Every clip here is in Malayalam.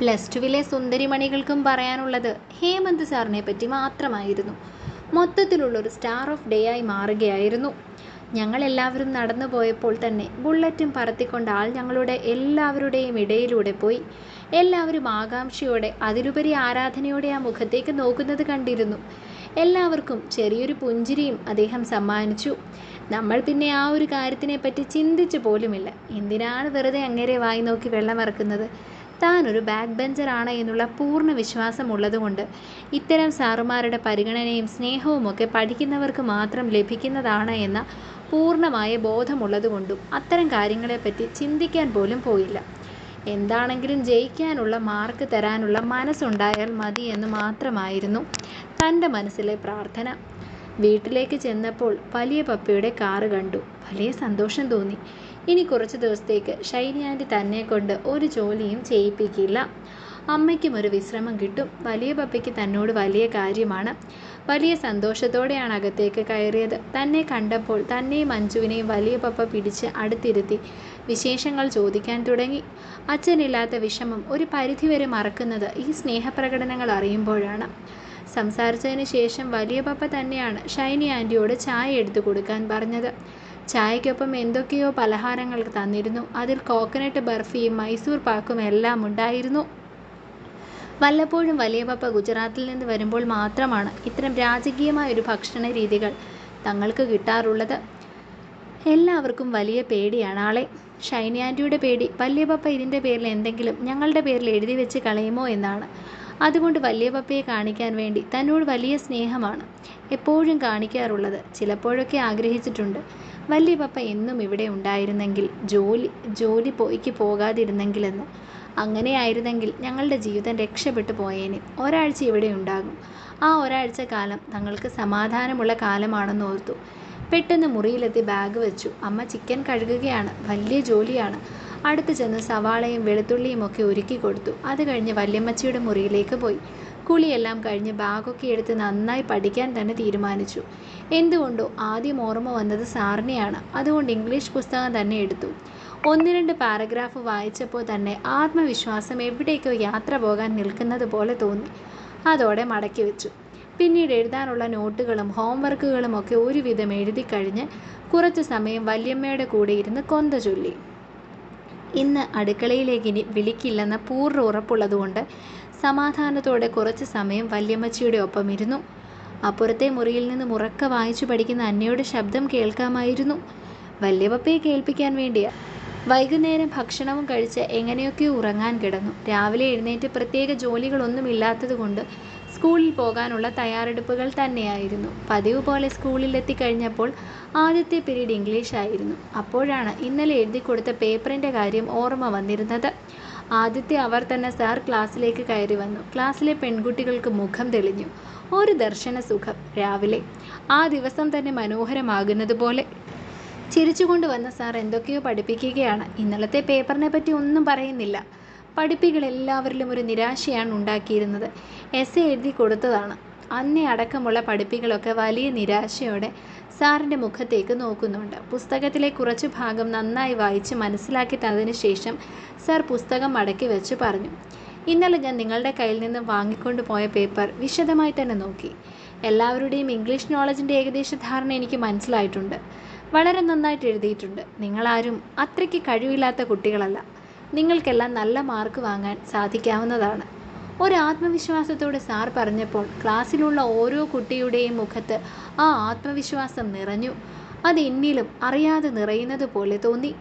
പ്ലസ് ടുവിലെ സുന്ദരിമണികൾക്കും പറയാനുള്ളത് ഹേമന്ത് സാറിനെ പറ്റി മാത്രമായിരുന്നു. മൊത്തത്തിലുള്ളൊരു സ്റ്റാർ ഓഫ് ഡേ ആയി മാറുകയായിരുന്നു. ഞങ്ങളെല്ലാവരും നടന്നു പോയപ്പോൾ തന്നെ ബുള്ളറ്റും പറത്തിക്കൊണ്ട് ആൾ ഞങ്ങളുടെ എല്ലാവരുടെയും ഇടയിലൂടെ പോയി. എല്ലാവരും ആകാംക്ഷയോടെ അതിലുപരി ആരാധനയോടെ ആ മുഖത്തേക്ക് നോക്കുന്നത് കണ്ടിരുന്നു. എല്ലാവർക്കും ചെറിയൊരു പുഞ്ചിരിയും അദ്ദേഹം സമ്മാനിച്ചു. നമ്മൾ പിന്നെ ആ ഒരു കാര്യത്തിനെ പറ്റി ചിന്തിച്ചു പോലുമില്ല. എന്തിനാണ് വെറുതെ അങ്ങേരെ വായി നോക്കി വെള്ളമിറക്കുന്നത് താനൊരു ബാക്ക് ബെഞ്ചറാണ് എന്നുള്ള പൂർണ വിശ്വാസമുള്ളതുകൊണ്ട് ഇത്തരം സാറുമാരുടെ പരിഗണനയും സ്നേഹവും ഒക്കെ പഠിക്കുന്നവർക്ക് മാത്രം ലഭിക്കുന്നതാണ് എന്ന പൂർണമായ ബോധമുള്ളതുകൊണ്ടും അത്തരം കാര്യങ്ങളെപ്പറ്റി ചിന്തിക്കാൻ പോലും പോയില്ല. എന്താണെങ്കിലും ജയിക്കാനുള്ള മാർക്ക് തരാനുള്ള മനസ്സുണ്ടായാൽ മതി മാത്രമായിരുന്നു തന്റെ മനസ്സിലെ പ്രാർത്ഥന. വീട്ടിലേക്ക് ചെന്നപ്പോൾ വലിയ പപ്പയുടെ കാറ് കണ്ടു. വലിയ സന്തോഷം തോന്നി. ഇനി കുറച്ച് ദിവസത്തേക്ക് ഷൈനി ആന്റി തന്നെ കൊണ്ട് ഒരു ജോലിയും ചെയ്യിപ്പിക്കില്ല. അമ്മയ്ക്കും ഒരു വിശ്രമം കിട്ടും. വലിയ പപ്പയ്ക്ക് തന്നോട് വലിയ കാര്യമാണ്. വലിയ സന്തോഷത്തോടെയാണ് അകത്തേക്ക് കയറിയത്. തന്നെ കണ്ടപ്പോൾ തന്നെയും മഞ്ജുവിനെയും വലിയ പപ്പ പിടിച്ച് അടുത്തിരുത്തി വിശേഷങ്ങൾ ചോദിക്കാൻ തുടങ്ങി. അച്ഛനില്ലാത്ത വിഷമം ഒരു പരിധിവരെ മറക്കുന്നത് ഈ സ്നേഹപ്രകടനങ്ങൾ അറിയുമ്പോഴാണ്. സംസാരിച്ചതിന് ശേഷം വലിയ പപ്പ തന്നെയാണ് ഷൈനി ആന്റിയോട് ചായ എടുത്തു കൊടുക്കാൻ പറഞ്ഞത്. ചായക്കൊപ്പം എന്തൊക്കെയോ പലഹാരങ്ങൾ തന്നിരുന്നു. അതിൽ കോക്കനട്ട് ബർഫിയും മൈസൂർ പാക്കും എല്ലാം ഉണ്ടായിരുന്നു. വല്ലപ്പോഴും വലിയ പപ്പ ഗുജറാത്തിൽ നിന്ന് വരുമ്പോൾ മാത്രമാണ് ഇത്തരം രാജകീയമായ ഒരു ഭക്ഷണ രീതികൾ തങ്ങൾക്ക് കിട്ടാറുള്ളത്. എല്ലാവർക്കും വലിയ പേടിയാണ് ആളെ. ഷൈനി ആന്റിയുടെ പേടി വലിയ പപ്പ ഇതിന്റെ പേരിൽ എന്തെങ്കിലും ഞങ്ങളുടെ പേരിൽ എഴുതി വെച്ച് കളയുമോ എന്നാണ്. അതുകൊണ്ട് വലിയ പപ്പയെ കാണിക്കാൻ വേണ്ടി തന്നോട് വലിയ സ്നേഹമാണ് എപ്പോഴും കാണിക്കാറുള്ളത്. ചിലപ്പോഴൊക്കെ ആഗ്രഹിച്ചിട്ടുണ്ട്. വലിയ പപ്പ എന്നും ഇവിടെ ഉണ്ടായിരുന്നെങ്കിൽ ജോലി ജോലി പോയിക്ക് പോകാതിരുന്നെങ്കിലെന്ന്. അങ്ങനെയായിരുന്നെങ്കിൽ ഞങ്ങളുടെ ജീവിതം രക്ഷപ്പെട്ടു പോയേനെ. ഒരാഴ്ച ഇവിടെ ഉണ്ടാകും. ആ ഒരാഴ്ച കാലം തങ്ങൾക്ക് സമാധാനമുള്ള കാലമാണെന്ന് ഓർത്തു. പെട്ടെന്ന് മുറിയിലെത്തി ബാഗ് വെച്ചു. അമ്മ ചിക്കൻ കഴുകുകയാണ്. വലിയ ജോലിയാണ്. അടുത്ത് ചെന്ന് സവാളയും വെളുത്തുള്ളിയും ഒക്കെ ഒരുക്കി കൊടുത്തു. അത് കഴിഞ്ഞ് വല്യമ്മച്ചിയുടെ മുറിയിലേക്ക് പോയി. കുളിയെല്ലാം കഴിഞ്ഞ് ബാഗൊക്കെ എടുത്ത് നന്നായി പഠിക്കാൻ തന്നെ തീരുമാനിച്ചു. എന്തുകൊണ്ടോ ആദ്യം ഓർമ്മ വന്നത് സാറിനെയാണ്. അതുകൊണ്ട് ഇംഗ്ലീഷ് പുസ്തകം തന്നെ എടുത്തു. ഒന്ന് രണ്ട് പാരഗ്രാഫ് വായിച്ചപ്പോൾ തന്നെ ആത്മവിശ്വാസം എവിടേക്കോ യാത്ര പോകാൻ നിൽക്കുന്നത് പോലെ തോന്നി. അതോടെ മടക്കി വെച്ചു. പിന്നീട് എഴുതാനുള്ള നോട്ടുകളും ഹോംവർക്കുകളും ഒക്കെ ഒരുവിധം എഴുതി കഴിഞ്ഞ് കുറച്ച് സമയം വല്യമ്മയുടെ കൂടെ ഇരുന്ന് കൊന്ത ചൊല്ലി. ഇന്ന് അടുക്കളയിലേക്ക് ഇനി വിളിക്കില്ലെന്ന പൂർണ ഉറപ്പുള്ളതുകൊണ്ട് സമാധാനത്തോടെ കുറച്ച് സമയം വല്യമ്മച്ചിയുടെ ഒപ്പം ഇരുന്നു അപ്പുറത്തെ മുറിയിൽ നിന്ന് ഉറക്ക വായിച്ചു പഠിക്കുന്ന അന്നയുടെ ശബ്ദം കേൾക്കാമായിരുന്നു. വല്യപ്പയെ കേൾപ്പിക്കാൻ വേണ്ടിയാ വൈകുന്നേരം ഭക്ഷണവും കഴിച്ച് എങ്ങനെയൊക്കെയോ ഉറങ്ങാൻ കിടന്നു. രാവിലെ എഴുന്നേറ്റ് പ്രത്യേക ജോലികളൊന്നും ഇല്ലാത്തതുകൊണ്ട് സ്കൂളിൽ പോകാനുള്ള തയ്യാറെടുപ്പുകൾ തന്നെയായിരുന്നു. പതിവ് പോലെ സ്കൂളിൽ എത്തിക്കഴിഞ്ഞപ്പോൾ ആദ്യത്തെ പീരീഡ് ഇംഗ്ലീഷ് ആയിരുന്നു. അപ്പോഴാണ് ഇന്നലെ എഴുതി കൊടുത്ത പേപ്പറിന്റെ കാര്യം ഓർമ്മ വന്നിരുന്നത്. ആദ്യത്തെ അവർ തന്നെ സാർ ക്ലാസ്സിലേക്ക് കയറി വന്നു. ക്ലാസ്സിലെ പെൺകുട്ടികൾക്ക് മുഖം തെളിഞ്ഞു. ഒരു ദർശന സുഖം. രാവിലെ ആ ദിവസം തന്നെ മനോഹരമാകുന്നത് പോലെ ചിരിച്ചുകൊണ്ട് വന്ന സാർ എന്തൊക്കെയോ പഠിപ്പിക്കുകയാണ്. ഇന്നലത്തെ പേപ്പറിനെ പറ്റി ഒന്നും പറയുന്നില്ല. പഠിപ്പികൾ എല്ലാവരിലും ഒരു നിരാശയാണ് ഉണ്ടാക്കിയിരുന്നത്. എസ് എഴുതി കൊടുത്തതാണ്. അന്നേ അടക്കമുള്ള പഠിപ്പികളൊക്കെ വലിയ നിരാശയോടെ സാറിന്റെ മുഖത്തേക്ക് നോക്കുന്നുണ്ട്. പുസ്തകത്തിലെ കുറച്ച് ഭാഗം നന്നായി വായിച്ച് മനസ്സിലാക്കി തന്നതിന് ശേഷം സാർ പുസ്തകം മടക്കി വെച്ച് പറഞ്ഞു. ഇന്നലെ ഞാൻ നിങ്ങളുടെ കയ്യിൽ നിന്ന് വാങ്ങിക്കൊണ്ട് പോയ പേപ്പർ വിശദമായി തന്നെ നോക്കി. എല്ലാവരുടെയും ഇംഗ്ലീഷ് നോളജിന്റെ ഏകദേശ ധാരണ എനിക്ക് മനസ്സിലായിട്ടുണ്ട്. വളരെ നന്നായിട്ട് എഴുതിയിട്ടുണ്ട്. നിങ്ങളാരും അത്രയ്ക്ക് കഴിവില്ലാത്ത കുട്ടികളല്ല. നിങ്ങൾക്കെല്ലാം നല്ല മാർക്ക് വാങ്ങാൻ സാധിക്കാവുന്നതാണ്. ഒരു ആത്മവിശ്വാസത്തോടെ സാർ പറഞ്ഞപ്പോൾ ക്ലാസ്സിലുള്ള ഓരോ കുട്ടിയുടെയും മുഖത്ത് ആ ആത്മവിശ്വാസം നിറഞ്ഞു. അത് എന്നിലും അറിയാതെ നിറയുന്നത് പോലെ തോന്നി.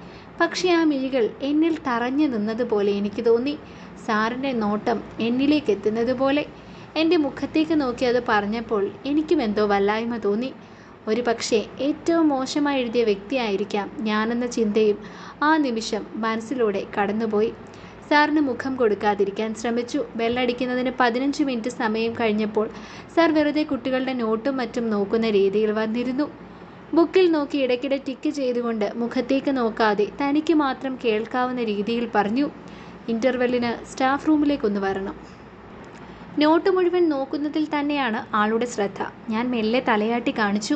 പക്ഷേ ആ മിഴികൾ എന്നിൽ തറഞ്ഞു നിന്നതുപോലെ എനിക്ക് തോന്നി. സാറിന്റെ നോട്ടം എന്നിലേക്ക് എത്തുന്നത് പോലെ. എന്റെ മുഖത്തേക്ക് നോക്കി അത് പറഞ്ഞപ്പോൾ എനിക്കും എന്തോ വല്ലായ്മ തോന്നി. ഒരു പക്ഷേ ഏറ്റവും മോശമായി എഴുതിയ വ്യക്തിയായിരിക്കാം ഞാനെന്ന ചിന്തയും ആ നിമിഷം മനസ്സിലൂടെ കടന്നുപോയി. സാറിന് മുഖം കൊടുക്കാതിരിക്കാൻ ശ്രമിച്ചു. ബെല്ലടിക്കുന്നതിന് പതിനഞ്ച് മിനിറ്റ് സമയം കഴിഞ്ഞപ്പോൾ സാർ വെറുതെ കുട്ടികളുടെ നോട്ടും മറ്റും നോക്കുന്ന രീതിയിൽ വന്നിരുന്നു. ബുക്കിൽ നോക്കി ഇടയ്ക്കിടെ ടിക്ക് ചെയ്തുകൊണ്ട് മുഖത്തേക്ക് നോക്കാതെ തനിക്ക് മാത്രം കേൾക്കാവുന്ന രീതിയിൽ പറഞ്ഞു. ഇന്റർവെല്ലിന് സ്റ്റാഫ് റൂമിലേക്കൊന്ന് വരണം. നോട്ട് മുഴുവൻ നോക്കുന്നതിൽ തന്നെയാണ് ആളുടെ ശ്രദ്ധ. ഞാൻ മെല്ലെ തലയാട്ടി കാണിച്ചു.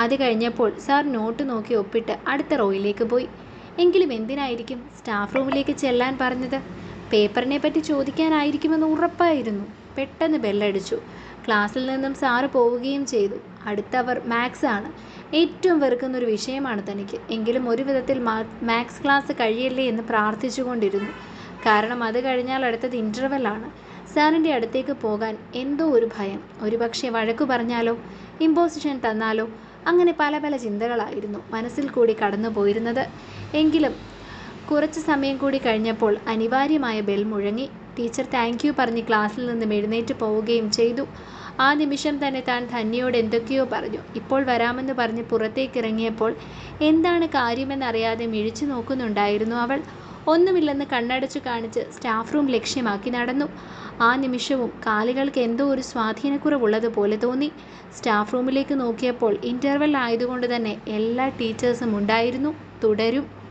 അത് കഴിഞ്ഞപ്പോൾ സാർ നോട്ട് നോക്കി ഒപ്പിട്ട് അടുത്ത റോയിലേക്ക് പോയി. എങ്കിലും എന്തിനായിരിക്കും സ്റ്റാഫ് റൂമിലേക്ക് ചെല്ലാൻ പറഞ്ഞത്? പേപ്പറിനെ പറ്റി ചോദിക്കാനായിരിക്കുമെന്ന് ഉറപ്പായിരുന്നു. പെട്ടെന്ന് ബെല്ലടിച്ചു. ക്ലാസ്സിൽ നിന്നും സാറ് പോവുകയും ചെയ്തു. അടുത്തവർ മാത്സ് ആണ്. ഏറ്റവും വെറുക്കുന്ന ഒരു വിഷയമാണ് തനിക്ക്. എങ്കിലും ഒരു വിധത്തിൽ മാത്സ് ക്ലാസ് കഴിയല്ലേ എന്ന് പ്രാർത്ഥിച്ചുകൊണ്ടിരുന്നു. കാരണം അത് കഴിഞ്ഞാൽ അടുത്തത് ഇന്റർവെല്ലാണ് സാറിന്റെ അടുത്തേക്ക് പോകാൻ എന്തോ ഒരു ഭയം. ഒരുപക്ഷെ വഴക്കു പറഞ്ഞാലോ ഇമ്പോസിഷൻ തന്നാലോ അങ്ങനെ പല പല ചിന്തകളായിരുന്നു മനസ്സിൽ കൂടി കടന്നു പോയിരുന്നത്. എങ്കിലും കുറച്ച് സമയം കൂടി കഴിഞ്ഞപ്പോൾ അനിവാര്യമായ ബെൽ മുഴങ്ങി. ടീച്ചർ താങ്ക് യു പറഞ്ഞ് ക്ലാസ്സിൽ നിന്നും എഴുന്നേറ്റ് പോവുകയും ചെയ്തു. ആ നിമിഷം തന്നെ താൻ ധന്യയോട് എന്തൊക്കെയോ പറഞ്ഞു. ഇപ്പോൾ വരാമെന്ന് പറഞ്ഞ് പുറത്തേക്ക് ഇറങ്ങിയപ്പോൾ എന്താണ് കാര്യമെന്നറിയാതെ മിഴിച്ചു നോക്കുന്നുണ്ടായിരുന്നു അവൾ. ഒന്നുമില്ലെന്ന് കണ്ണടച്ചു കാണിച്ച് സ്റ്റാഫ് റൂം ലക്ഷ്യമാക്കി നടന്നു. ആ നിമിഷവും കാലുകൾക്ക് എന്തോ ഒരു സ്വാധീനക്കുറവുള്ളതുപോലെ തോന്നി. സ്റ്റാഫ് റൂമിലേക്ക് നോക്കിയപ്പോൾ ഇന്റർവെൽ ആയതുകൊണ്ട് തന്നെ എല്ലാ ടീച്ചേഴ്സും ഉണ്ടായിരുന്നു. തുടരും.